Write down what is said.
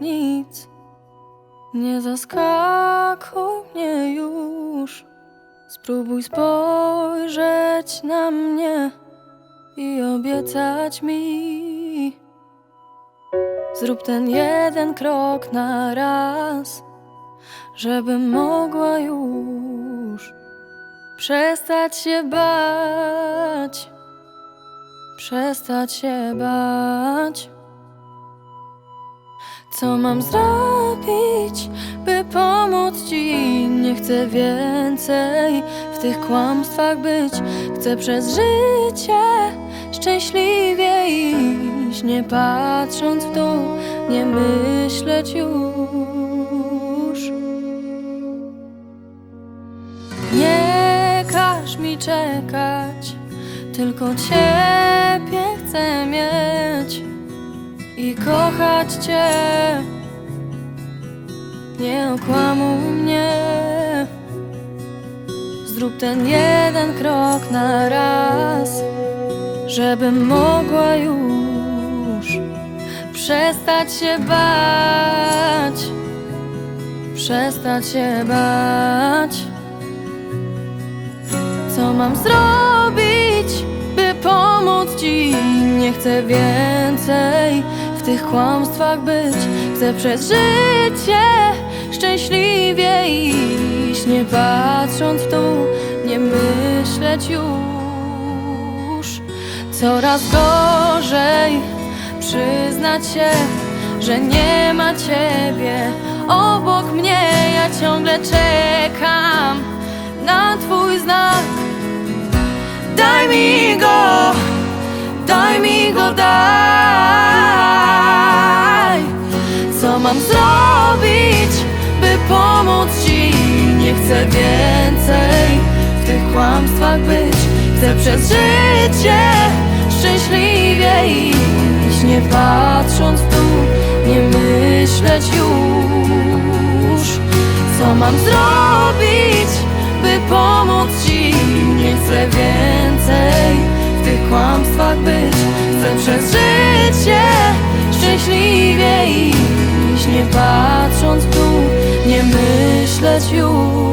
Nic, nie zaskakuj mnie już. Spróbuj spojrzeć na mnie i obiecać mi. Zrób ten jeden krok na raz, żebym mogła już przestać się bać, przestać się bać. Co mam zrobić, by pomóc ci? Nie chcę więcej w tych kłamstwach być. Chcę przez życie szczęśliwie iść, nie patrząc w dół, nie myśleć już. Nie każ mi czekać, tylko ciebie chcę mieć i kochać Cię. Nie okłamuj mnie. Zrób ten jeden krok na raz, żebym mogła już przestać się bać, przestać się bać. Co mam zrobić, by pomóc ci? Nie chcę więcej w tych kłamstwach być. Chcę przez życie szczęśliwie iść, nie patrząc w dół, nie myśleć już. Coraz gorzej przyznać się, że nie ma ciebie obok mnie. Ja ciągle czekam na twój znak. Daj mi go, daj mi go, daj. Chcę więcej w tych kłamstwach być. Chcę przez życie szczęśliwie iść Nie patrząc tu, nie myśleć już. Co mam zrobić, by pomóc Ci? Nie chcę więcej w tych kłamstwach być. Chcę przez życie szczęśliwie iść Nie patrząc tu, nie myśleć już.